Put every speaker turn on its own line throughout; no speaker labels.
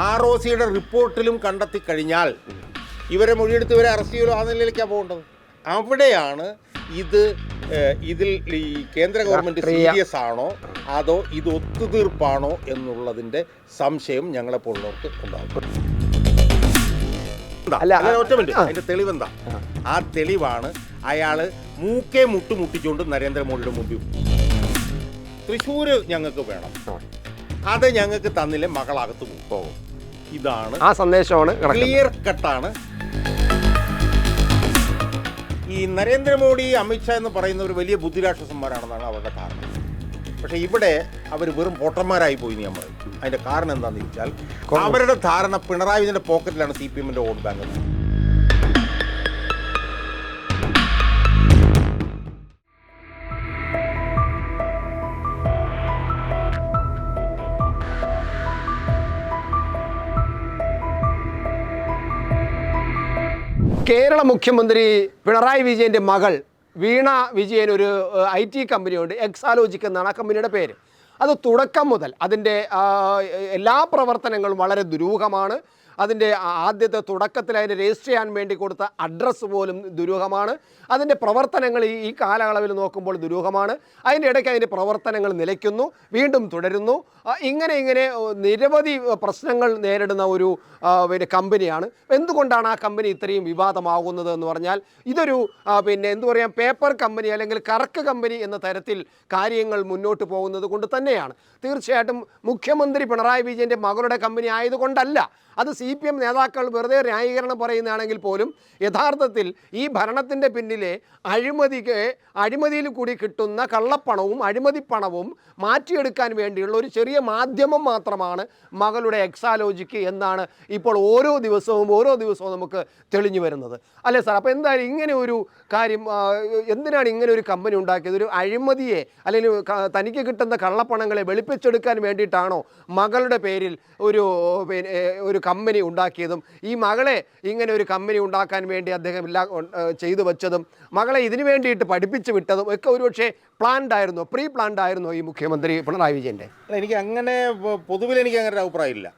R O സിയുടെ റിപ്പോർട്ടിലും കണ്ടെത്തി കഴിഞ്ഞാൽ ഇവരെ മൊഴിയെടുത്ത് ഇവരെ അറസ്റ്റ് ചെയ്യലോ ആ നിലയിലേക്കാണ് പോകേണ്ടത് അവിടെയാണ് ഇത് ഇതിൽ ഈ കേന്ദ്ര ഗവൺമെന്റ് സീരിയസ് ആണോ അതോ ഇത് ഒത്തുതീർപ്പാണോ എന്നുള്ളതിന്റെ സംശയം ഞങ്ങളെപ്പോലുള്ളവർക്ക് ഉണ്ടാകും എന്താ?
അല്ല,
ഒറ്റ മിനിറ്റ്. അതിന്റെ തെളിവെന്താ
ആ.
ആ തെളിവാണ് അയാൾ മൂക്കെ മുട്ടുമുട്ടിച്ചുകൊണ്ട് നരേന്ദ്രമോദിയുടെ മുമ്പിൽ തൃശ്ശൂര് ഞങ്ങൾക്ക് വേണം അത് ഞങ്ങൾക്ക് തന്നില്ലേ മകളകത്ത് പോകും. ഇതാണ്
ആ സന്ദേശമാണ്
ക്ലിയർ കട്ടാണ് ഈ നരേന്ദ്രമോദി അമിത്ഷാ എന്ന് പറയുന്ന ഒരു വലിയ ബുദ്ധിരാക്ഷസന്മാരാണെന്നാണ് അവരുടെ കാരണം പക്ഷേ ഇവിടെ അവർ വെറും പൊട്ടന്മാരായി പോയി ഞാൻ പറയും. അതിന്റെ കാരണം എന്താണെന്ന് ചോദിച്ചാൽ അവരുടെ ധാരണ പിണറായി വിജയന്റെ പോക്കറ്റിലാണ് സി പി എമ്മിന്റെ വോട്ട് ബാങ്ക്.
കേരള മുഖ്യമന്ത്രി പിണറായി വിജയന്റെ മകൾ വീണ വിജയൻ ഒരു ഐ ടി കമ്പനിയുണ്ട് എക്സാലോജിക് എന്നാണ് ആ കമ്പനിയുടെ പേര്. അത് തുടക്കം മുതൽ അതിന്റെ എല്ലാ പ്രവർത്തനങ്ങളും വളരെ ദുരൂഹമാണ്. അതിന്റെ ആദ്യത്തെ തുടക്കത്തിൽ അതിന് രജിസ്റ്റർ ചെയ്യാൻ വേണ്ടി കൊടുത്ത അഡ്രസ്സ് പോലും ദുരൂഹമാണ്. അതിന്റെ പ്രവർത്തനങ്ങൾ ഈ കാലയളവിൽ നോക്കുമ്പോൾ ദുരൂഹമാണ്. അതിന്റെ ഇടയ്ക്ക് അതിന്റെ പ്രവർത്തനങ്ങൾ നിലയ്ക്കുന്നു വീണ്ടും തുടരുന്നു. ഇങ്ങനെ ഇങ്ങനെ നിരവധി പ്രശ്നങ്ങൾ നേരിടുന്ന ഒരു പിന്നെ കമ്പനിയാണ്. എന്തുകൊണ്ടാണ് ആ കമ്പനി ഇത്രയും വിവാദമാകുന്നത് എന്ന് പറഞ്ഞാൽ ഇതൊരു പിന്നെ എന്തു പറയാം പേപ്പർ കമ്പനി അല്ലെങ്കിൽ കറക്ക് കമ്പനി എന്ന തരത്തിൽ കാര്യങ്ങൾ മുന്നോട്ട് പോകുന്നത് കൊണ്ട് തന്നെയാണ്. തീർച്ചയായിട്ടും മുഖ്യമന്ത്രി പിണറായി വിജയന്റെ മകളുടെ കമ്പനി ആയതുകൊണ്ടല്ല അത് സി പി എം നേതാക്കൾ വെറുതെ ന്യായീകരണം പറയുന്നതാണെങ്കിൽ പോലും യഥാർത്ഥത്തിൽ ഈ ഭരണത്തിന്റെ പിന്നിലെ അഴിമതിക്ക് അഴിമതിയിൽ കൂടി കിട്ടുന്ന കള്ളപ്പണവും അഴിമതി പണവും മാറ്റിയെടുക്കാൻ വേണ്ടിയുള്ള ഒരു ചെറിയ മാധ്യമം മാത്രമാണ് മകളുടെ എക്സാലോജിക്ക് എന്നാണ് ഇപ്പോൾ ഓരോ ദിവസവും ഓരോ ദിവസവും നമുക്ക് തെളിഞ്ഞു വരുന്നത്. അല്ലേ സാർ? അപ്പോൾ എന്തായാലും ഇങ്ങനെ ഒരു കാര്യം എന്തിനാണ് ഇങ്ങനെ ഒരു കമ്പനി ഉണ്ടാക്കിയത്? ഒരു അഴിമതിയെ അല്ലെങ്കിൽ തനിക്ക് കിട്ടുന്ന കള്ളപ്പണങ്ങളെ വെളുപ്പിച്ചെടുക്കാൻ വേണ്ടിയിട്ടാണോ മകളുടെ പേരിൽ ഒരു ഒരു കമ്പനി ഉണ്ടാക്കിയതും ഈ മകളെ ഇങ്ങനെ ഒരു കമ്പനി ഉണ്ടാക്കാൻ വേണ്ടി അദ്ദേഹം ഇല്ലാ ചെയ്തു വെച്ചതും മകളെ ഇതിനു വേണ്ടിയിട്ട് പഠിപ്പിച്ചു വിട്ടതും ഒക്കെ ഒരുപക്ഷെ പ്ലാൻഡ് ആയിരുന്നു പ്രീ പ്ലാൻഡ് ആയിരുന്നു ഈ മുഖ്യമന്ത്രി പിണറായി
വിജയന്റെ. എനിക്ക് അങ്ങനെ പൊതുവിൽ എനിക്ക് അങ്ങനെ ഒരു അഭിപ്രായമില്ല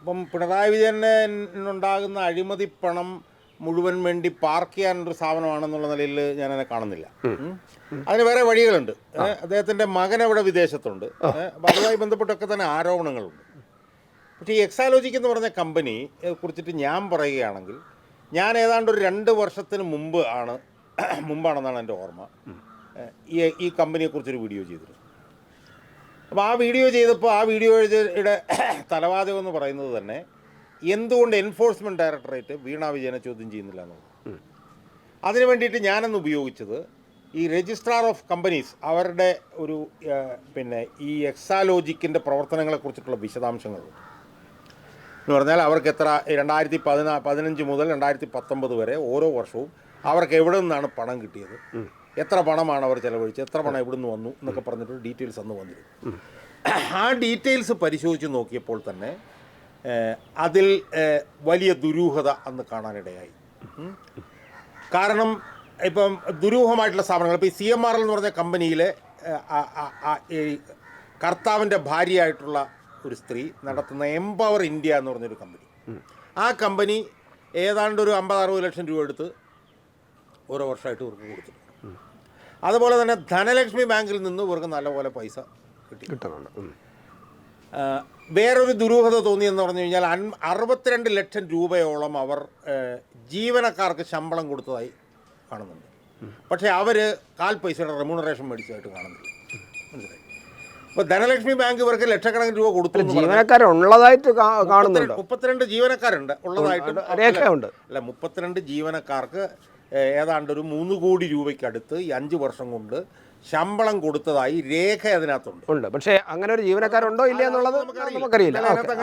ഇപ്പം പിണറായി വിജയനുണ്ടാകുന്ന അഴിമതി പണം മുഴുവൻ വേണ്ടി പാർക്ക് ചെയ്യാനൊരു സ്ഥാപനമാണെന്നുള്ള നിലയിൽ ഞാൻ അതിനെ കാണുന്നില്ല. അതിന് വേറെ വഴികളുണ്ട്. അദ്ദേഹത്തിന്റെ മകൻ അവിടെ വിദേശത്തുണ്ട്. അതുമായി ബന്ധപ്പെട്ടൊക്കെ തന്നെ ആരോപണങ്ങളുണ്ട്. പക്ഷേ ഈ എക്സാലോജിക് എന്ന് പറഞ്ഞ കമ്പനി കുറിച്ചിട്ട് ഞാൻ പറയുകയാണെങ്കിൽ ഞാൻ ഏതാണ്ട് ഒരു രണ്ട് വർഷത്തിന് മുമ്പ് ആണ് മുമ്പാണെന്നാണ് എന്റെ ഓർമ്മ. ഈ ഈ കമ്പനിയെക്കുറിച്ചൊരു വീഡിയോ ചെയ്തിരുന്നു അപ്പോൾ ആ വീഡിയോ ചെയ്തപ്പോൾ ആ വീഡിയോയുടെ തലവാചകം എന്ന് പറയുന്നത് തന്നെ എന്തുകൊണ്ട് എൻഫോഴ്സ്മെന്റ് ഡയറക്ടറേറ്റ് വീണ വിജയനെ ചോദ്യം ചെയ്യുന്നില്ല എന്നുള്ളത്. അതിനു വേണ്ടിയിട്ട് ഞാനന്ന് ഉപയോഗിച്ചത് ഈ രജിസ്ട്രാർ ഓഫ് കമ്പനീസ് അവരുടെ ഒരു പിന്നെ ഈ എക്സാലോജിക്കിന്റെ പ്രവർത്തനങ്ങളെക്കുറിച്ചിട്ടുള്ള വിശദാംശങ്ങൾ. എന്ന് പറഞ്ഞാൽ അവർക്ക് എത്ര? രണ്ടായിരത്തി പതിനാ പതിനഞ്ച് മുതൽ രണ്ടായിരത്തി പത്തൊമ്പത് വരെ ഓരോ വർഷവും അവർക്ക് എവിടെ നിന്നാണ് പണം കിട്ടിയത്? എത്ര പണമാണ് അവർ ചെലവഴിച്ചത്? എത്ര പണം എവിടെ നിന്ന് വന്നു? എന്നൊക്കെ പറഞ്ഞിട്ട് ഡീറ്റെയിൽസ് അന്ന് വന്നിരുന്നു. ആ ഡീറ്റെയിൽസ് പരിശോധിച്ച് നോക്കിയപ്പോൾ തന്നെ അതിൽ വലിയ ദുരൂഹത അന്ന് കാണാനിടയായി. കാരണം ഇപ്പം ദുരൂഹമായിട്ടുള്ള സ്ഥാപനങ്ങൾ ഇപ്പോൾ ഈ സി എം ആർ എൽ എന്ന് പറഞ്ഞ കമ്പനിയിലെ കർത്താവിന്റെ ഭാര്യയായിട്ടുള്ള ഒരു സ്ത്രീ നടത്തുന്ന എംപവർ ഇന്ത്യ എന്ന് പറഞ്ഞൊരു കമ്പനി ആ കമ്പനി ഏതാണ്ട് ഒരു അമ്പത് അറുപത് ലക്ഷം രൂപ എടുത്ത് ഓരോ വർഷമായിട്ട് ഇവർക്ക് കൊടുത്തിട്ടുണ്ട്. അതുപോലെ തന്നെ ധനലക്ഷ്മി ബാങ്കിൽ നിന്ന് ഇവർക്ക് നല്ലപോലെ പൈസ കിട്ടി.
കിട്ടുന്നുണ്ട്.
വേറൊരു ദുരൂഹത തോന്നിയെന്ന് പറഞ്ഞു കഴിഞ്ഞാൽ അൻ അറുപത്തിരണ്ട് ലക്ഷം രൂപയോളം അവർ ജീവനക്കാർക്ക് ശമ്പളം കൊടുത്തതായി കാണുന്നുണ്ട്. പക്ഷേ അവർ കാൽ പൈസയുടെ റെമ്യൂണറേഷൻ മേടിച്ചതായിട്ട് കാണുന്നുണ്ട് മനസ്സിലായി? അപ്പോൾ ധനലക്ഷ്മി ബാങ്ക് ഇവർക്ക് ലക്ഷക്കണക്കിന് രൂപ കൊടുത്തു
ജീവനക്കാരുള്ളതായിട്ട് കാണുന്നുണ്ട്?
മുപ്പത്തിരണ്ട് ജീവനക്കാരുണ്ട് ഉള്ളതായിട്ട്
രേഖയുണ്ട്
അല്ല മുപ്പത്തിരണ്ട് ജീവനക്കാർക്ക് ഏതാണ്ട് ഒരു മൂന്ന് കോടി രൂപയ്ക്കടുത്ത് ഈ അഞ്ച് വർഷം കൊണ്ട് ശമ്പളം കൊടുത്തതായി രേഖ അതിനകത്തുണ്ട്.
ഉണ്ട്. പക്ഷേ അങ്ങനെ ഒരു ജീവനക്കാരുണ്ടോ ഇല്ല എന്നുള്ളത്
നമുക്കറിയില്ല.
ഓക്കേ,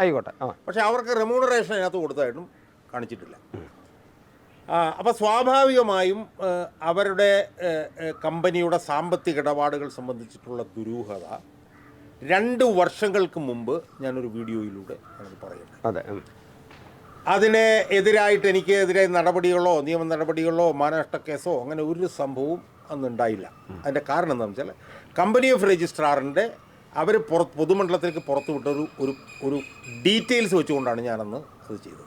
ആയിക്കോട്ടെ പക്ഷേ
പക്ഷെ അവർക്ക് റെമ്യൂണറേഷൻ അതിനകത്ത് കൊടുത്തതായിട്ടും കാണിച്ചിട്ടില്ല. അപ്പോൾ സ്വാഭാവികമായും അവരുടെ കമ്പനിയുടെ സാമ്പത്തിക ഇടപാടുകൾ സംബന്ധിച്ചിട്ടുള്ള ദുരൂഹത രണ്ട് വർഷങ്ങൾക്ക് മുമ്പ് ഞാനൊരു വീഡിയോയിലൂടെ ഞാനത് പറയുന്നത്
അതെ
അതിനെ എതിരായിട്ട് എനിക്ക് എതിരെ നടപടികളോ നിയമ നടപടികളോ മാനനഷ്ട കേസോ അങ്ങനെ ഒരു സംഭവവും അന്നുണ്ടായില്ല. അതിന്റെ കാരണം എന്താണെന്ന് വെച്ചാൽ കമ്പനി ഓഫ് രജിസ്ട്രാറിന്റെ അവർ പുറ പൊതുമണ്ഡലത്തിലേക്ക് പുറത്തുവിട്ടൊരു വിട്ട ഒരു ഒരു ഒരു ഡീറ്റെയിൽസ് വെച്ചുകൊണ്ടാണ് ഞാനന്ന് അത് ചെയ്തത്.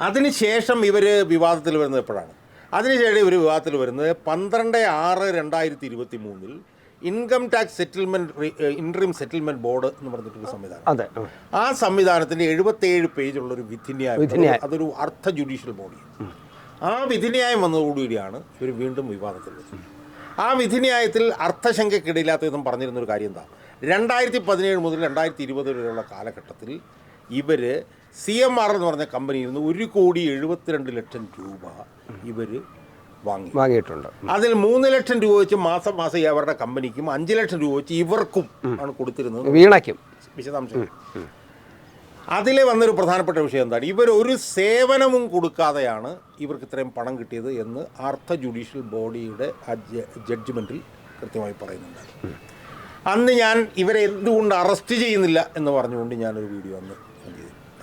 അതിനുശേഷം ഇവർ വിവാദത്തിൽ വരുന്നത് എപ്പോഴാണ്? അതിനുശേഷം ഇവർ വിവാദത്തിൽ വരുന്നത് പന്ത്രണ്ട് ആറ് രണ്ടായിരത്തി ഇരുപത്തി മൂന്നിൽ income tax settlement interim settlement board എന്ന് പറഞ്ഞിട്ടൊരു സംവിധാനം.
അതെ.
ആ സംവിധാനത്തിന്റെ എഴുപത്തേഴ് പേജുള്ളൊരു വിധിന്യായം.
വിധിന്യായം.
അതൊരു അർത്ഥ ജുഡീഷ്യൽ ബോഡി. ആ വിധിന്യായം വന്നതോടുകൂടിയാണ് ഇവർ വീണ്ടും വിവാദത്തിൽ ആ വിധിന്യായത്തിൽ അർത്ഥശങ്കയ്ക്കിടയില്ലാത്ത വിധം പറഞ്ഞിരുന്ന ഒരു കാര്യം എന്താ? രണ്ടായിരത്തി പതിനേഴ് മുതൽ രണ്ടായിരത്തി ഇരുപത് വരെയുള്ള കാലഘട്ടത്തിൽ ഇവർ സി എം ആർ എന്ന് പറഞ്ഞ കമ്പനിയിൽ നിന്ന് ഒരു കോടി എഴുപത്തിരണ്ട് ലക്ഷം രൂപ ഇവർ വാങ്ങി.
വാങ്ങിയിട്ടുണ്ട്.
അതിൽ മൂന്ന് ലക്ഷം രൂപ വെച്ച് മാസം മാസം അവരുടെ കമ്പനിക്കും അഞ്ച് ലക്ഷം രൂപ വെച്ച് ഇവർക്കും ആണ് കൊടുത്തിരുന്നത്.
വീണയ്ക്കും.
വിശദാംശം അതിലെ വന്നൊരു പ്രധാനപ്പെട്ട വിഷയം എന്താണ്? ഇവർ ഒരു സേവനവും കൊടുക്കാതെയാണ് ഇവർക്ക് ഇത്രയും പണം കിട്ടിയത് എന്ന് അർത്ഥ ജുഡീഷ്യൽ ബോഡിയുടെ ആ ജഡ്ജ്മെന്റിൽ കൃത്യമായി പറയുന്നുണ്ട്. അന്ന് ഞാൻ ഇവരെ എന്തുകൊണ്ട് അറസ്റ്റ് ചെയ്യുന്നില്ല എന്ന് പറഞ്ഞുകൊണ്ട് ഞാനൊരു വീഡിയോ അന്ന്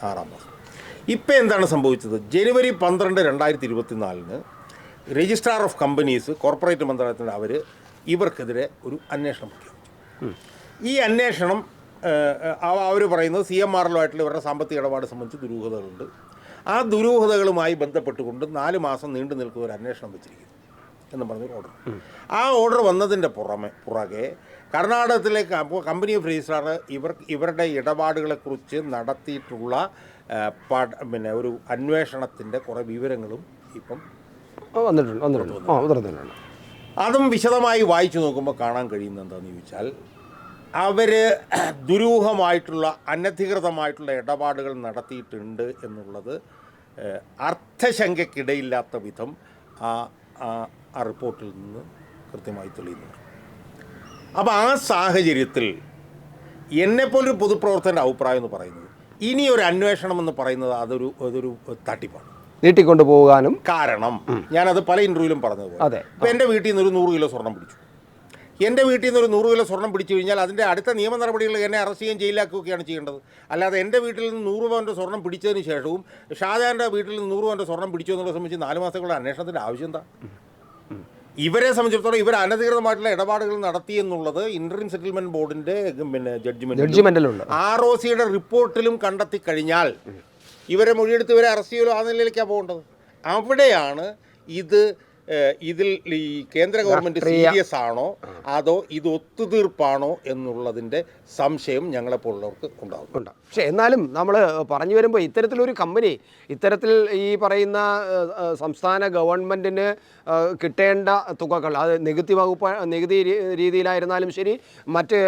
ആറാം മാസം. ഇപ്പം എന്താണ് സംഭവിച്ചത്? ജനുവരി പന്ത്രണ്ട് രണ്ടായിരത്തി ഇരുപത്തിനാലിന് രജിസ്ട്രാർ ഓഫ് കമ്പനീസ് കോർപ്പറേറ്റ് മന്ത്രാലയത്തിന്റെ അവർ ഇവർക്കെതിരെ ഒരു അന്വേഷണം പ്രഖ്യാപിച്ചു ഈ അന്വേഷണം അവർ പറയുന്നത് സി എം ആറിലുമായിട്ടുള്ള ഇവരുടെ സാമ്പത്തിക ഇടപാട് സംബന്ധിച്ച് ദുരൂഹതകളുണ്ട്. ആ ദുരൂഹതകളുമായി ബന്ധപ്പെട്ടുകൊണ്ട് നാല് മാസം നീണ്ടു നിൽക്കുന്ന ഒരു അന്വേഷണം വെച്ചിരിക്കുന്നു. എന്ന് പറഞ്ഞൊരു ഓർഡർ ആ ഓർഡർ വന്നതിന്റെ പുറമെ പുറകെ കർണാടകത്തിലെ കമ്പനി ഓഫ് രജിസ്ട്രാർ ഇവർ ഇവരുടെ ഇടപാടുകളെക്കുറിച്ച് നടത്തിയിട്ടുള്ള പിന്നെ ഒരു അന്വേഷണത്തിന്റെ കുറേ വിവരങ്ങളും ഇപ്പം
വന്നിട്ടുണ്ട് വന്നിട്ടുണ്ട്. ആ വന്നിട്ടുണ്ട്.
അതും വിശദമായി വായിച്ചു നോക്കുമ്പോൾ കാണാൻ കഴിയുന്ന എന്താണെന്ന് ചോദിച്ചാൽ അവർ ദുരൂഹമായിട്ടുള്ള അനധികൃതമായിട്ടുള്ള ഇടപാടുകൾ നടത്തിയിട്ടുണ്ട് എന്നുള്ളത് അർത്ഥശങ്കയ്ക്കിടയില്ലാത്ത വിധം ആ ആ- ആ റിപ്പോർട്ടിൽ നിന്ന് കൃത്യമായി തെളിയുന്നുണ്ട്. അപ്പോൾ ആ സാഹചര്യത്തിൽ എന്നെപ്പോലൊരു പൊതുപ്രവർത്തകന്റെ അഭിപ്രായം എന്ന് പറയുന്നത് ഇനി ഒരു അന്വേഷണം എന്ന് പറയുന്നത് അതൊരു അതൊരു തട്ടിപ്പാണ്.
നീട്ടിക്കൊണ്ടു പോകാനും
കാരണം ഞാനത് പല ഇന്റർവ്യൂവിലും പറഞ്ഞത്
അതെ.
ഇപ്പം എന്റെ വീട്ടിൽ നിന്ന് ഒരു നൂറ് കിലോ സ്വർണം പിടിച്ചു. എന്റെ വീട്ടിൽ നിന്ന് ഒരു നൂറ് കിലോ സ്വർണം പിടിച്ചു കഴിഞ്ഞാൽ അതിന്റെ അടുത്ത നിയമ നടപടികൾ എന്നെ അറസ്റ്റ് ചെയ്യുകയും ജയിലാക്കുകയൊക്കെയാണ് ചെയ്യേണ്ടത്. അല്ലാതെ എന്റെ വീട്ടിൽ നിന്ന് നൂറ് പവന്റെ സ്വർണം പിടിച്ചതിന് ശേഷവും ഷാജാന്റെ വീട്ടിൽ നിന്ന് നൂറ് പവന്റെ സ്വർണം പിടിച്ചു എന്നുള്ളത് സംബന്ധിച്ച് നാല് മാസങ്ങളുടെ അന്വേഷണത്തിന്റെ ആവശ്യം എന്താ? ഇവരെ സംബന്ധിച്ചിടത്തോളം ഇവർ അനധികൃതമായിട്ടുള്ള ഇടപാടുകൾ നടത്തി എന്നുള്ളത് ഇന്റർം സെറ്റിൽമെന്റ് ബോർഡിന്റെ പിന്നെ
ജഡ്ജ്മെന്റ്
ആർ ഒ സിയുടെ റിപ്പോർട്ടിലും കണ്ടെത്തി കഴിഞ്ഞാൽ ഇവരെ മൊഴിയെടുത്ത് ഇവരെ അറസ്റ്റ് ചെയ്യലോ ആ നിലയിലേക്കാണ് പോകേണ്ടത്. അവിടെയാണ് ഇത് ഇതിൽ ഈ കേന്ദ്ര ഗവൺമെന്റ് സീരിയസ് ആണോ? അതോ ഇത് ഒത്തുതീർപ്പാണോ എന്നുള്ളതിന്റെ സംശയം ഞങ്ങളെപ്പോലുള്ളവർക്ക് ഉണ്ടാകും
ഉണ്ട്. പക്ഷെ എന്നാലും നമ്മൾ പറഞ്ഞു വരുമ്പോൾ ഇത്തരത്തിലൊരു കമ്പനി ഇത്തരത്തിൽ ഈ പറയുന്ന സംസ്ഥാന ഗവൺമെന്റിന് കിട്ടേണ്ട തുകകൾ അത് നികുതി വകുപ്പ് നികുതി രീതിയിലായിരുന്നാലും ശരി മറ്റ്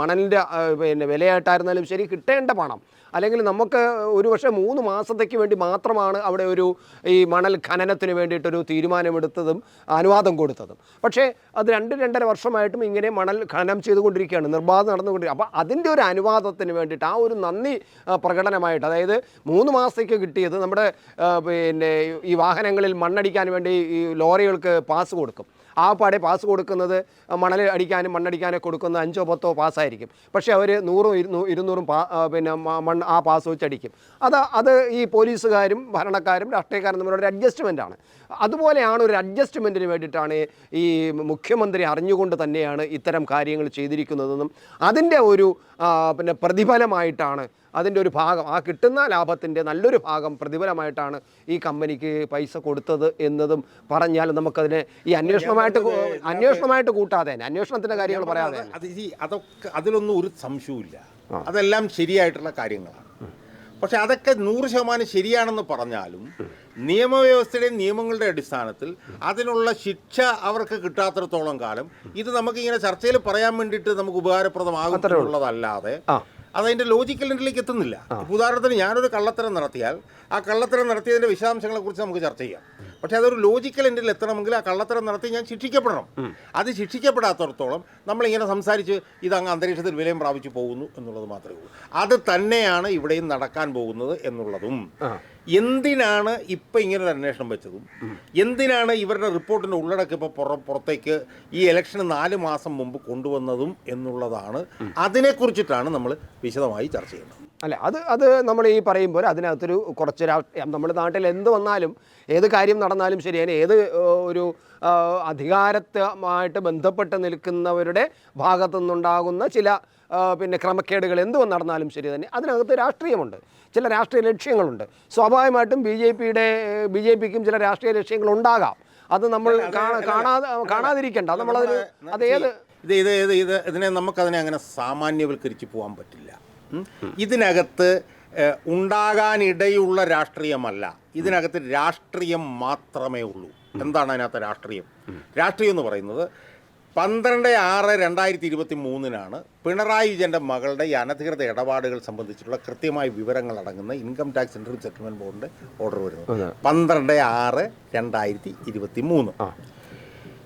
മണലിന്റെ പിന്നെ വിലയായിട്ടായിരുന്നാലും ശരി കിട്ടേണ്ട പണം അല്ലെങ്കിൽ നമുക്ക് ഒരു പക്ഷേ മൂന്ന് മാസത്തേക്ക് വേണ്ടി മാത്രമാണ് അവിടെ ഒരു ഈ മണൽ ഖനനത്തിന് വേണ്ടിയിട്ടൊരു തീരുമാനമെടുത്തതും അനുവാദം കൊടുത്തതും. പക്ഷേ അത് രണ്ട് രണ്ടര വർഷമായിട്ടും ഇങ്ങനെ മണൽ ഖനനം ചെയ്തുകൊണ്ടിരിക്കുകയാണ് നിർബാധം നടന്നുകൊണ്ടിരിക്കുക അപ്പോൾ അതിന്റെ ഒരു അനുവാദത്തിന് വേണ്ടിയിട്ട് ആ ഒരു നന്ദി പ്രകടനമായിട്ട് അതായത് മൂന്ന് മാസത്തേക്ക് കിട്ടിയത് നമ്മുടെ പിന്നെ ഈ വാഹനങ്ങളിൽ മണ്ണടിക്കാൻ വേണ്ടി ഈ ലോറികൾക്ക് പാസ് കൊടുക്കും. ആ പാടെ പാസ് കൊടുക്കുന്നത് മണൽ അടിക്കാനും മണ്ണടിക്കാനും കൊടുക്കുന്ന അഞ്ചോ പത്തോ പാസ്സായിരിക്കും. പക്ഷേ അവർ നൂറും ഇരുന്നൂ ഇരുന്നൂറും പാ പിന്നെ മണ്ണ് ആ പാസ് വെച്ച് അടിക്കും അത് അത് ഈ പോലീസുകാരും ഭരണക്കാരും രാഷ്ട്രീയക്കാരും തമ്മിലുള്ള ഒരു അഡ്ജസ്റ്റ്മെന്റ് ആണ് അതുപോലെയാണ് ഒരു അഡ്ജസ്റ്റ്മെന്റിന് വേണ്ടിയിട്ടാണ് ഈ മുഖ്യമന്ത്രി അറിഞ്ഞുകൊണ്ട് തന്നെയാണ് ഇത്തരം കാര്യങ്ങൾ ചെയ്തിരിക്കുന്നതെന്നും അതിന്റെ ഒരു പിന്നെ പ്രതിഫലമായിട്ടാണ് അതിന്റെ ഒരു ഭാഗം ആ കിട്ടുന്ന ലാഭത്തിന്റെ നല്ലൊരു ഭാഗം പ്രതിഫലമായിട്ടാണ് ഈ കമ്പനിക്ക് പൈസ കൊടുത്തത് എന്നതും പറഞ്ഞാൽ നമുക്കതിനെ ഈ അന്വേഷണമായിട്ട് അന്വേഷണമായിട്ട് കൂട്ടാതെ തന്നെ അന്വേഷണത്തിന്റെ കാര്യങ്ങൾ പറയാതെ. തന്നെ
അത് ഈ അതൊക്കെ അതിലൊന്നും ഒരു സംശയവുമില്ല. അതെല്ലാം ശരിയായിട്ടുള്ള കാര്യങ്ങളാണ്. പക്ഷെ അതൊക്കെ നൂറ് ശതമാനം ശരിയാണെന്ന് പറഞ്ഞാലും നിയമവ്യവസ്ഥയുടെയും നിയമങ്ങളുടെ അടിസ്ഥാനത്തിൽ അതിനുള്ള ശിക്ഷ അവർക്ക് കിട്ടാത്തിടത്തോളം കാലം ഇത് നമുക്കിങ്ങനെ ചർച്ചയിൽ പറയാൻ വേണ്ടിയിട്ട് നമുക്ക്
ഉപകാരപ്രദമാകത്തുള്ളതല്ലാതെ.
അതതിന്റെ ലോജിക്കൽ എൻഡിലേക്ക് എത്തുന്നില്ല. ഉദാഹരണത്തിന് ഞാനൊരു കള്ളത്തരം നടത്തിയാൽ ആ കള്ളത്തരം നടത്തിയതിന്റെ വിശദാംശങ്ങളെക്കുറിച്ച് നമുക്ക് ചർച്ച ചെയ്യാം. പക്ഷേ അതൊരു ലോജിക്കൽ എൻഡിൽ എത്തണമെങ്കിൽ ആ കള്ളത്തരം നടത്തി ഞാൻ ശിക്ഷിക്കപ്പെടണം. അത് ശിക്ഷിക്കപ്പെടാത്തടത്തോളം നമ്മളിങ്ങനെ സംസാരിച്ച് ഇത് അങ്ങ് അന്തരീക്ഷത്തിൽ വിലയും പ്രാപിച്ചു പോകുന്നു എന്നുള്ളത് മാത്രമേ ഉള്ളൂ. അത് തന്നെയാണ് ഇവിടെയും നടക്കാൻ പോകുന്നത് എന്നുള്ളതും. എന്തിനാണ് ഇപ്പം ഇങ്ങനെ ഒരു അന്വേഷണം വെച്ചതും? എന്തിനാണ് ഇവരുടെ റിപ്പോർട്ടിന്റെ ഉള്ളടക്കം ഇപ്പോൾ പുറ പുറത്തേക്ക് ഈ ഇലക്ഷന് നാല് മാസം മുമ്പ് കൊണ്ടുവന്നതും എന്നുള്ളതാണ്? അതിനെക്കുറിച്ചിട്ടാണ് നമ്മൾ വിശദമായി ചർച്ച ചെയ്യുന്നത്.
അല്ല അത് അത് നമ്മൾ ഈ പറയുമ്പോൾ അതിനകത്തൊരു കുറച്ചൊരു നമ്മുടെ നാട്ടിൽ എന്ത് വന്നാലും ഏത് കാര്യം നടന്നാലും ശരി അതിന് ഏത് ഒരു അധികാരത്തുമായിട്ട് ബന്ധപ്പെട്ട് നിൽക്കുന്നവരുടെ ഭാഗത്തു നിന്നുണ്ടാകുന്ന ചില പിന്നെ ക്രമക്കേടുകൾ എന്ത് നടന്നാലും ശരി തന്നെ. അതിനകത്ത് രാഷ്ട്രീയമുണ്ട്. ചില രാഷ്ട്രീയ ലക്ഷ്യങ്ങളുണ്ട്. സ്വാഭാവികമായിട്ടും ബി ജെ പിയുടെ ബി ജെ പിക്കും ചില രാഷ്ട്രീയ ലക്ഷ്യങ്ങൾ ഉണ്ടാകാം അത് നമ്മൾ കാണാ- കാണാതെ കാണാതിരിക്കണ്ട. നമ്മൾ അത് ഏത്
ഇത് ഇത് ഇത് ഇത് ഇതിനെ നമുക്കതിനെ അങ്ങനെ സാമാന്യവൽക്കരിച്ച് പോകാൻ പറ്റില്ല. ഇതിനകത്ത് ഉണ്ടാകാനിടയുള്ള രാഷ്ട്രീയമല്ല. ഇതിനകത്ത് രാഷ്ട്രീയം മാത്രമേ ഉള്ളൂ. എന്താണ് അതിനകത്ത് രാഷ്ട്രീയം? രാഷ്ട്രീയം എന്ന് പറയുന്നത് പന്ത്രണ്ട് ആറ് രണ്ടായിരത്തി ഇരുപത്തി മൂന്നിനാണ് പിണറായി വിജയന്റെ മകളുടെ ഈ അനധികൃത ഇടപാടുകൾ സംബന്ധിച്ചിട്ടുള്ള കൃത്യമായ വിവരങ്ങൾ അടങ്ങുന്ന ഇൻകം ടാക്സ് ഇൻട്രീം സെറ്റിൽമെന്റ് ബോർഡിന്റെ ഓർഡർ വരുന്നത്. പന്ത്രണ്ട് ആറ് രണ്ടായിരത്തി ഇരുപത്തി മൂന്ന്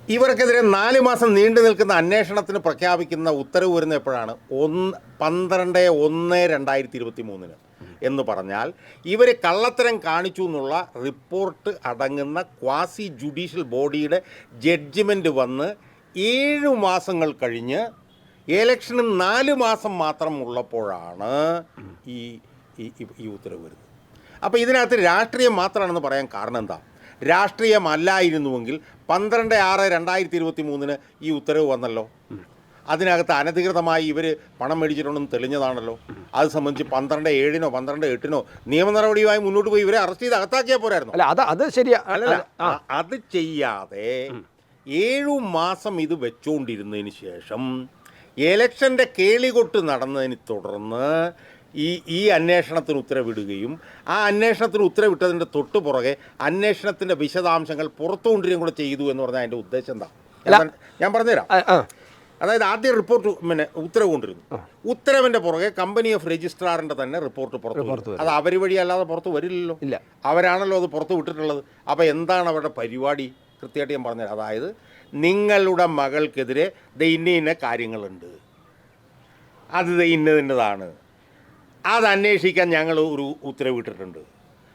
ഇവർക്കെതിരെ നാല് മാസം നീണ്ടു നിൽക്കുന്ന അന്വേഷണത്തിന് പ്രഖ്യാപിക്കുന്ന ഉത്തരവ് വരുന്ന എപ്പോഴാണ് ഒന്ന് പന്ത്രണ്ട് ഒന്ന് രണ്ടായിരത്തി ഇരുപത്തി മൂന്നിന് എന്ന് പറഞ്ഞാൽ ഇവർ കള്ളത്തരം കാണിച്ചു എന്നുള്ള റിപ്പോർട്ട് അടങ്ങുന്ന ക്വാസി ജുഡീഷ്യൽ ബോഡിയുടെ ജഡ്ജ്മെന്റ് വന്ന് ഏഴു മാസങ്ങൾ കഴിഞ്ഞ് ഇലക്ഷന് നാല് മാസം മാത്രം ഉള്ളപ്പോഴാണ് ഈ ഈ ഉത്തരവ് വരുന്നത്. അപ്പോൾ ഇതിനകത്ത് രാഷ്ട്രീയം മാത്രമാണെന്ന് പറയാൻ കാരണം എന്താ? രാഷ്ട്രീയമല്ലായിരുന്നുവെങ്കിൽ പന്ത്രണ്ട് ആറ് രണ്ടായിരത്തി ഇരുപത്തി മൂന്നിന് ഈ ഉത്തരവ് വന്നല്ലോ. അതിനകത്ത് അനധികൃതമായി ഇവർ പണം മേടിച്ചിട്ടുണ്ടെന്ന് തെളിഞ്ഞതാണല്ലോ. അത് സംബന്ധിച്ച് പന്ത്രണ്ട് ഏഴിനോ പന്ത്രണ്ട് എട്ടിനോ നിയമ നടപടിയുമായി മുന്നോട്ട് പോയി ഇവരെ അറസ്റ്റ് ചെയ്ത് അകത്താക്കിയാൽ പോരായിരുന്നു.
അല്ല അത് അത് ശരിയാ.
അത് ചെയ്യാതെ ഏഴു മാസം ഇത് വെച്ചുകൊണ്ടിരുന്നതിന് ശേഷം എലക്ഷന്റെ കേളികൊട്ട് നടന്നതിന് തുടർന്ന് ഈ ഈ അന്വേഷണത്തിന് ഉത്തരവിടുകയും ആ അന്വേഷണത്തിന് ഉത്തരവിട്ടതിന്റെ തൊട്ട് പുറകെ അന്വേഷണത്തിന്റെ വിശദാംശങ്ങൾ പുറത്തു കൊണ്ടുവരികയും കൂടെ ചെയ്തു എന്ന് പറഞ്ഞാൽ അതിന്റെ ഉദ്ദേശം എന്താ? ഞാൻ- പറഞ്ഞുതരാം. അതായത് ആദ്യം റിപ്പോർട്ട് പിന്നെ ഉത്തരവ് കൊണ്ടിരുന്നു ഉത്തരവിന്റെ പുറകെ കമ്പനി ഓഫ് രജിസ്ട്രാറിന്റെ തന്നെ റിപ്പോർട്ട് പുറത്ത്. അത് അവർ വഴി അല്ലാതെ പുറത്ത് വരില്ലല്ലോ.
ഇല്ല.
അവരാണല്ലോ അത് പുറത്ത് വിട്ടിട്ടുള്ളത്. അപ്പോൾ എന്താണ് അവരുടെ പരിപാടി? കൃത്യമായിട്ട് ഞാൻ പറഞ്ഞത് അതായത് നിങ്ങളുടെ മകൾക്കെതിരെ ദ ഇന്ന ഇന്ന കാര്യങ്ങളുണ്ട്. അത് ദ ഇന്നതിന്റെതാണ്. അത് അന്വേഷിക്കാൻ ഞങ്ങൾ ഒരു ഉത്തരവിട്ടിട്ടുണ്ട്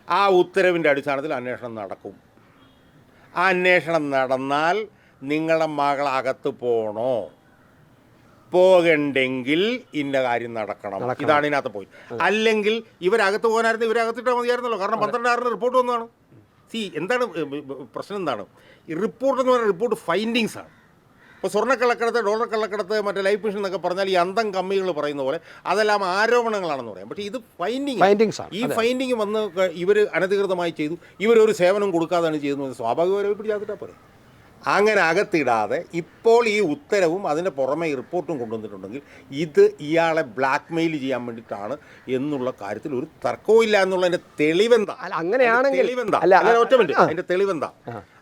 ആ ഉത്തരവിന്റെ അടിസ്ഥാനത്തിൽ അന്വേഷണം നടക്കും. ആ അന്വേഷണം നടന്നാൽ നിങ്ങളുടെ മകളകത്ത് പോകണോ പോണോ? പോകണ്ടെങ്കിൽ ഇന്ന കാര്യം നടക്കണം. ഇതാണ് ഇതിനകത്ത് പോയി അല്ലെങ്കിൽ ഇവരകത്ത് പോകാനായിരുന്നു ഇവരകത്തിട്ടാൽ മതിയായിരുന്നല്ലോ. കാരണം പന്ത്രണ്ട് ആറിന് റിപ്പോർട്ട് വന്നതാണ്. സി എന്താണ് പ്രശ്നം എന്താണ്? ഈ റിപ്പോർട്ട് എന്ന് പറയുന്ന റിപ്പോർട്ട് ഫൈൻഡിങ്സ് ആണ്. ഇപ്പോൾ സ്വർണക്കള്ളക്കടത്ത് ഡോളർ കള്ളക്കടത്ത് മറ്റേ ലൈഫ് മിഷൻ എന്നൊക്കെ പറഞ്ഞാൽ ഈ അന്തം കമ്മികൾ പറയുന്ന പോലെ അതെല്ലാം ആരോപണങ്ങളാണെന്ന് പറയാം. പക്ഷേ ഇത് ഫൈൻഡിങ്
ഫൈൻഡിങ്സ് ആണ്,
ഈ ഫൈൻഡിങ് വന്ന് ഇവർ അനധികൃതമായി ചെയ്തു. ഇവരൊരു സേവനം കൊടുക്കാതാണ് ചെയ്യുന്നത്. സ്വാഭാവികമായി പിടിച്ചാത്തിട്ടാ പോരെ. അങ്ങനെ അകത്തിടാതെ ഇപ്പോൾ ഈ ഉത്തരവും അതിന്റെ പുറമെ റിപ്പോർട്ടും കൊണ്ടുവന്നിട്ടുണ്ടെങ്കിൽ ഇത് ഇയാളെ ബ്ലാക്ക് മെയിൽ ചെയ്യാൻ വേണ്ടിയിട്ടാണ് എന്നുള്ള കാര്യത്തിൽ ഒരു തർക്കവും ഇല്ല എന്നുള്ളതിന്റെ തെളിവെന്താ?
അങ്ങനെയാണെങ്കിൽ-
തെളിവെന്താ? അങ്ങനെ ഒറ്റ മിനിറ്റ്. അതിന്റെ തെളിവെന്താ?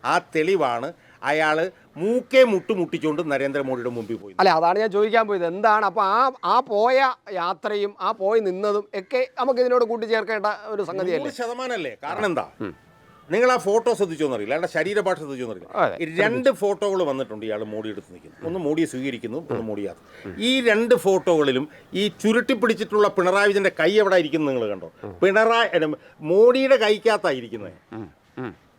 ആ. തെളിവാണ് അയാൾ മൂക്കേ മുട്ട് മുട്ടിച്ചുകൊണ്ട് നരേന്ദ്രമോദിയുടെ മുമ്പിൽ പോയി.
അല്ല അതാണ് ഞാൻ ചോദിക്കാൻ പോയത്. എന്താണ്? അപ്പോൾ ആ ആ പോയ യാത്രയും ആ പോയി നിന്നതും ഒക്കെ നമുക്ക് ഇതിനോട് കൂട്ടിച്ചേർക്കേണ്ട ഒരു സംഗതിയല്ലേ?
നൂറ് ശതമാനമല്ലേ കാരണം എന്താ? നിങ്ങൾ ആ ഫോട്ടോ ശ്രദ്ധിച്ചോന്നറിയില്ല. അയാളുടെ ശരീരഭാഷ ശ്രദ്ധിച്ചോന്നറിയില്ല. രണ്ട് ഫോട്ടോകൾ വന്നിട്ടുണ്ട് ഇയാൾ മോഡി എടുത്ത് നിൽക്കുന്നു. ഒന്ന് മോഡിയെ സ്വീകരിക്കുന്നു ഒന്ന് മോഡി ഈ രണ്ട് ഫോട്ടോകളിലും ഈ ചുരുട്ടി പിടിച്ചിട്ടുള്ള പിണറായി വിജയന്റെ കൈ എവിടെ ഇരിക്കുന്നു നിങ്ങൾ കണ്ടോ? പിണറായി മോടിയുടെ മോഡിയുടെ കൈക്കകത്തായിരിക്കുന്നത്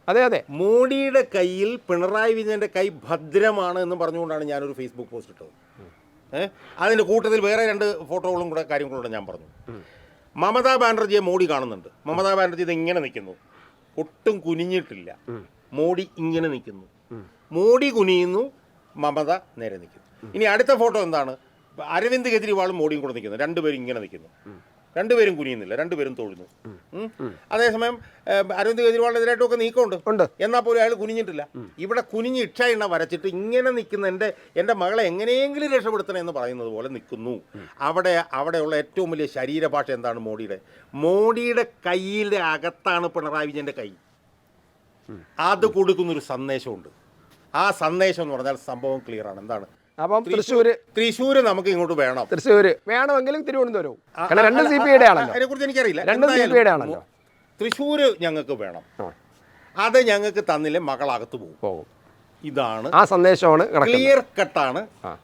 അതെ അതെ.
മോഡിയുടെ കയ്യിൽ പിണറായി വിജയന്റെ കൈ ഭദ്രമാണ് എന്ന് പറഞ്ഞുകൊണ്ടാണ് ഞാനൊരു ഫേസ്ബുക്ക് പോസ്റ്റ് ഇട്ടത്. ഏഹ്? അതിന്റെ കൂട്ടത്തിൽ വേറെ രണ്ട് ഫോട്ടോകളും കൂടെ കാര്യങ്ങളൂടെ ഞാൻ പറഞ്ഞു. മമതാ ബാനർജിയെ മോഡി കാണുന്നുണ്ട്. മമതാ ബാനർജി ഇത് ഇങ്ങനെ നിൽക്കുന്നു. ഒട്ടും കുനിഞ്ഞിട്ടില്ല. മോഡി ഇങ്ങനെ നിൽക്കുന്നു. മോഡി കുനിയുന്നു മമത നേരെ നിൽക്കുന്നു. ഇനി അടുത്ത ഫോട്ടോ എന്താണ്? അരവിന്ദ് കെജ്രിവാളും മോഡിയും കൂടെ നിൽക്കുന്നു. രണ്ടുപേരും ഇങ്ങനെ നിൽക്കുന്നു. രണ്ടുപേരും കുനിയുന്നില്ല രണ്ടുപേരും തൊഴുന്നു. അതേസമയം അരവിന്ദ് കെജ്രിവാളിനെതിരായിട്ടൊക്കെ നീക്കമുണ്ട്.
ഉണ്ട്.
എന്നാൽ പോലും അയാൾ കുനിഞ്ഞിട്ടില്ല. ഇവിടെ കുനിഞ്ഞ് ഇക്ഷ എണ്ണ വരച്ചിട്ട് ഇങ്ങനെ നിൽക്കുന്ന എന്റെ എന്റെ മകളെ എങ്ങനെയെങ്കിലും രക്ഷപ്പെടുത്തണം എന്ന് പറയുന്നത് പോലെ നിൽക്കുന്നു. അവിടെ അവിടെയുള്ള ഏറ്റവും വലിയ ശരീരഭാഷ എന്താണ് മോഡിയുടെ? മോഡിയുടെ കയ്യിലെ അകത്താണ് പിണറായി വിജയന്റെ കൈ. അത് കൊടുക്കുന്നൊരു സന്ദേശമുണ്ട്. ആ സന്ദേശം എന്ന് പറഞ്ഞാൽ സംഭവം ക്ലിയറാണ് എന്താണ്?
അപ്പം തൃശ്ശൂര്
തൃശ്ശൂര് നമുക്ക് ഇങ്ങോട്ട് വേണം.
തൃശ്ശൂര് വേണമെങ്കിലും തിരുവനന്തപുരവും. കാരണം രണ്ട് സി പി
ഐ
ആണല്ലോ.
അതിനെക്കുറിച്ച് എനിക്കറിയില്ല.
രണ്ട്
സി
പി ഐ ആണല്ലോ.
തൃശ്ശൂര് ഞങ്ങൾക്ക് വേണം. അത് ഞങ്ങൾക്ക് തന്നില്ലേ മകളകത്ത് പോകും. ഇതാണ്
ആ സന്ദേശമാണ്
ക്ലിയർ കട്ടാണ്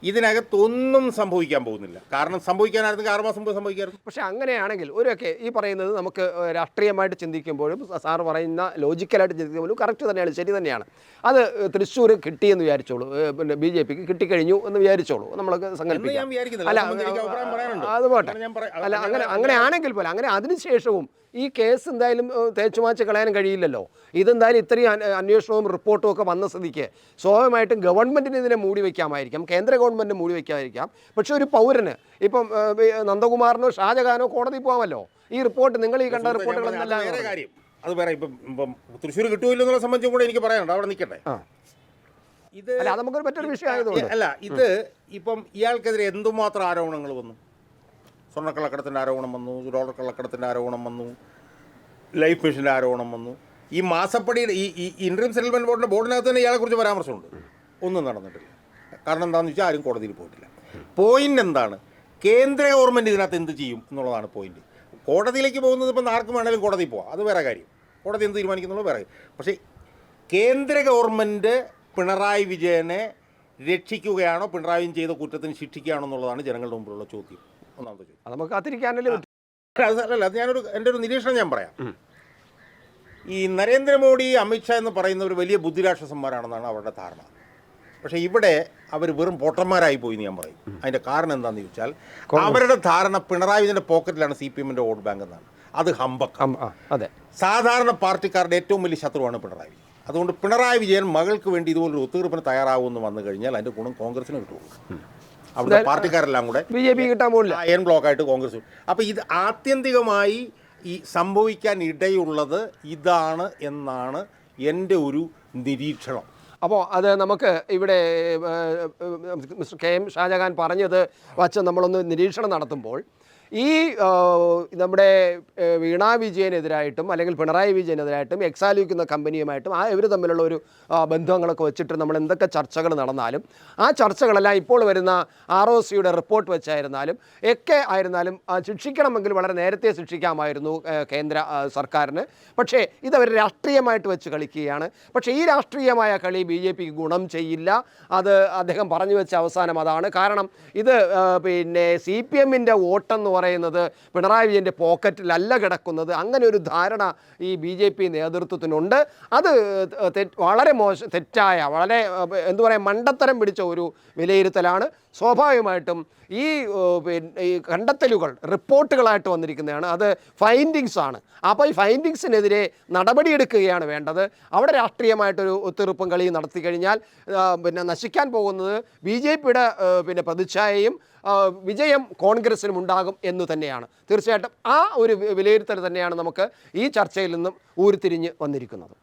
ഇതിനകത്ത് ഒന്നും സംഭവിക്കാൻ പോകുന്നില്ല. കാരണം സംഭവിക്കാനായിരുന്നെങ്കിൽ ആറുമാസം മുമ്പ് സംഭവിക്കായിരുന്നു.
പക്ഷെ അങ്ങനെയാണെങ്കിൽ ഒരുമൊക്കെ ഈ പറയുന്നത് നമുക്ക് രാഷ്ട്രീയമായിട്ട് ചിന്തിക്കുമ്പോഴും സാർ പറയുന്ന ലോജിക്കലായിട്ട് ചിന്തിക്കുമ്പോഴും കറക്റ്റ് തന്നെയാണ് ശരി തന്നെയാണ്. അത് തൃശ്ശൂർ കിട്ടിയെന്ന് വിചാരിച്ചോളൂ. പിന്നെ ബി ജെ പിക്ക് കിട്ടിക്കഴിഞ്ഞു എന്ന് വിചാരിച്ചോളൂ. നമ്മളൊക്കെ സങ്കല്പിക്കാം. അല്ല
അത്
പോട്ടെ. അല്ല അങ്ങനെ അങ്ങനെയാണെങ്കിൽ പോലെ അങ്ങനെ അതിനുശേഷവും ഈ കേസ് എന്തായാലും തേച്ചുമാച്ച് കളയാൻ കഴിയില്ലല്ലോ. ഇതെന്തായാലും ഇത്രയും അന്വ- അന്വേഷണവും റിപ്പോർട്ടും ഒക്കെ വന്ന സ്ഥിതിക്ക് സ്വാഭാവികമായിട്ടും ഗവൺമെന്റിന് ഇതിനെ മൂടി വയ്ക്കാമായിരിക്കാം കേന്ദ്ര ഗവൺമെന്റ് മൂടി വയ്ക്കാമായിരിക്കാം പക്ഷേ ഒരു പൗരന് ഇപ്പം നന്ദകുമാറിനോ ഷാജഹാനോ കോടതി പോകാമല്ലോ? ഈ റിപ്പോർട്ട് നിങ്ങൾ ഈ കണ്ട
വേറെ കാര്യം. അത് വേറെ ഇപ്പം ഇപ്പം തൃശ്ശൂർ കിട്ടുമല്ലോ എന്നുള്ള സംബന്ധിച്ചും കൂടെ എനിക്ക് പറയാനുണ്ട്. അവിടെ നിൽക്കട്ടെ. ഇത്
അല്ല നമുക്കൊരു മറ്റൊരു വിഷയമായതുകൊണ്ട്.
അല്ല ഇത് ഇപ്പം ഇയാൾക്കെതിരെ എന്തുമാത്രം ആരോപണങ്ങൾ വന്നു? സ്വർണക്കള്ളക്കടത്തിന്റെ ആരോപണം വന്നു ഡോളർ കള്ളക്കടത്തിന്റെ ആരോപണം വന്നു ലൈഫ് മിഷന്റെ ആരോപണം വന്നു. ഈ മാസപ്പടിയുടെ ഈ ഈ ഇൻട്രീം സെറ്റിൽമെന്റ് ബോർഡിന്റെ ബോർഡിനകത്ത് തന്നെ ഇയാളെക്കുറിച്ച് പരാമർശമുണ്ട്. ഒന്നും നടന്നിട്ടില്ല. കാരണം എന്താണെന്ന് വെച്ചാൽ ആരും കോടതിയിൽ പോയിട്ടില്ല. പോയിന്റ് എന്താണ്? കേന്ദ്ര ഗവൺമെന്റ് ഇതിനകത്ത് എന്ത് ചെയ്യും എന്നുള്ളതാണ് പോയിന്റ് കോടതിയിലേക്ക് പോകുന്നത് ഇപ്പം ആർക്കും വേണമെങ്കിലും കോടതിയിൽ പോവാം. അത് വേറെ കാര്യം. കോടതി എന്ത് തീരുമാനിക്കുന്നുള്ളൂ വേറെ പക്ഷേ കേന്ദ്ര ഗവൺമെന്റ് പിണറായി വിജയനെ രക്ഷിക്കുകയാണോ പിണറായി ചെയ്ത കുറ്റത്തിന് ശിക്ഷിക്കുകയാണോ എന്നുള്ളതാണ് ജനങ്ങളുടെ മുമ്പിലുള്ള ചോദ്യം. ഒന്നാമത്തെ ചോദ്യം
അത് നമുക്ക് കാത്തിരിക്കാനല്ലേ
അല്ല, അത് ഞാനൊരു എന്റെ ഒരു നിരീക്ഷണം ഞാൻ പറയാം. ഈ നരേന്ദ്രമോദി അമിത്ഷാ എന്ന് പറയുന്ന ഒരു വലിയ ബുദ്ധിരാക്ഷസന്മാരാണെന്നാണ് അവരുടെ ധാരണ. പക്ഷേ ഇവിടെ അവർ വെറും പൊട്ടന്മാരായി പോയി എന്ന് ഞാൻ പറയും. അതിന്റെ കാരണം എന്താണെന്ന് ചോദിച്ചാൽ അവരുടെ ധാരണ പിണറായി വിജയന്റെ പോക്കറ്റിലാണ് സി പി എമ്മിന്റെ വോട്ട് ബാങ്ക് എന്നാണ്. അത്
ഹംബക്ക അതെ.
സാധാരണ പാർട്ടിക്കാരുടെ ഏറ്റവും വലിയ ശത്രുവാണ് പിണറായി വിജയൻ. അതുകൊണ്ട് പിണറായി വിജയൻ മകൾക്ക് വേണ്ടി ഇതുപോലൊരു ഒത്തുതീർപ്പിന് തയ്യാറാവുമെന്ന് വന്നു കഴിഞ്ഞാൽ അതിന്റെ ഗുണം കോൺഗ്രസിന് കിട്ടുള്ളൂ. അവിടുത്തെ പാർട്ടിക്കാരെല്ലാം കൂടെ
ബി ജെ പി കിട്ടാൻ പോകില്ല
അയൺ ബ്ലോക്കായിട്ട് കോൺഗ്രസ് അപ്പോൾ ഇത് ആത്യന്തികമായി ഈ സംഭവിക്കാൻ ഇടയുള്ളത് ഇതാണ് എന്നാണ് എന്റെ ഒരു നിരീക്ഷണം.
അപ്പോൾ അത് നമുക്ക് ഇവിടെ മിസ്റ്റർ കെ എം ഷാജഹാൻ പറഞ്ഞത് വച്ച് നമ്മളൊന്ന് നിരീക്ഷണം നടത്തുമ്പോൾ ഈ നമ്മുടെ വീണ വിജയനെതിരായിട്ടും അല്ലെങ്കിൽ പിണറായി വിജയനെതിരായിട്ടും എക്സാലിക്കുന്ന കമ്പനിയുമായിട്ടും ആ ഇവർ തമ്മിലുള്ള ഒരു ബന്ധങ്ങളൊക്കെ വെച്ചിട്ട് നമ്മൾ എന്തൊക്കെ ചർച്ചകൾ നടന്നാലും ആ ചർച്ചകളെല്ലാം ഇപ്പോൾ വരുന്ന ആർ ഒ സിയുടെ റിപ്പോർട്ട് വെച്ചായിരുന്നാലും ഒക്കെ ആയിരുന്നാലും ശിക്ഷിക്കണമെങ്കിൽ വളരെ നേരത്തെ ശിക്ഷിക്കാമായിരുന്നു കേന്ദ്ര സർക്കാരിന്. പക്ഷേ ഇതവർ രാഷ്ട്രീയമായിട്ട് വെച്ച് കളിക്കുകയാണ്. പക്ഷേ ഈ രാഷ്ട്രീയമായ കളി ബി ജെ പിക്ക് ഗുണം ചെയ്യില്ല. അത് അദ്ദേഹം പറഞ്ഞു വെച്ച അവസാനം അതാണ്. കാരണം ഇത് പിന്നെ സി പി എമ്മിന്റെ വോട്ടെന്ന് പറയുന്നത് പിണറായി വിജയന്റെ പോക്കറ്റിലല്ല കിടക്കുന്നത്. അങ്ങനെ ഒരു ധാരണ ഈ ബി ജെ പി നേതൃത്വത്തിനുണ്ട്. അത് വളരെ മോശ തെറ്റായ വളരെ എന്തു പറയുക മണ്ടത്തരം പിടിച്ച ഒരു വിലയിരുത്തലാണ്. സ്വാഭാവികമായിട്ടും ഈ പിന്നെ ഈ കണ്ടെത്തലുകൾ റിപ്പോർട്ടുകളായിട്ട് വന്നിരിക്കുന്നതാണ്. അത് ഫൈൻഡിങ്സ് ആണ്. അപ്പോൾ ഈ ഫൈൻഡിങ്സിനെതിരെ നടപടിയെടുക്കുകയാണ് വേണ്ടത്. അവിടെ രാഷ്ട്രീയമായിട്ടൊരു ഒത്തുതീർപ്പും കളി നടത്തി കഴിഞ്ഞാൽ പിന്നെ നശിക്കാൻ പോകുന്നത് ബി ജെ പിയുടെ പിന്നെ പ്രതിച്ഛായയും വിജയം കോൺഗ്രസിനും ഉണ്ടാകും എന്ന് തന്നെയാണ്. തീർച്ചയായിട്ടും ആ ഒരു വിലയിരുത്തൽ തന്നെയാണ് നമുക്ക് ഈ ചർച്ചയിൽ നിന്നും ഊരിത്തിരിഞ്ഞ് വന്നിരിക്കുന്നത്.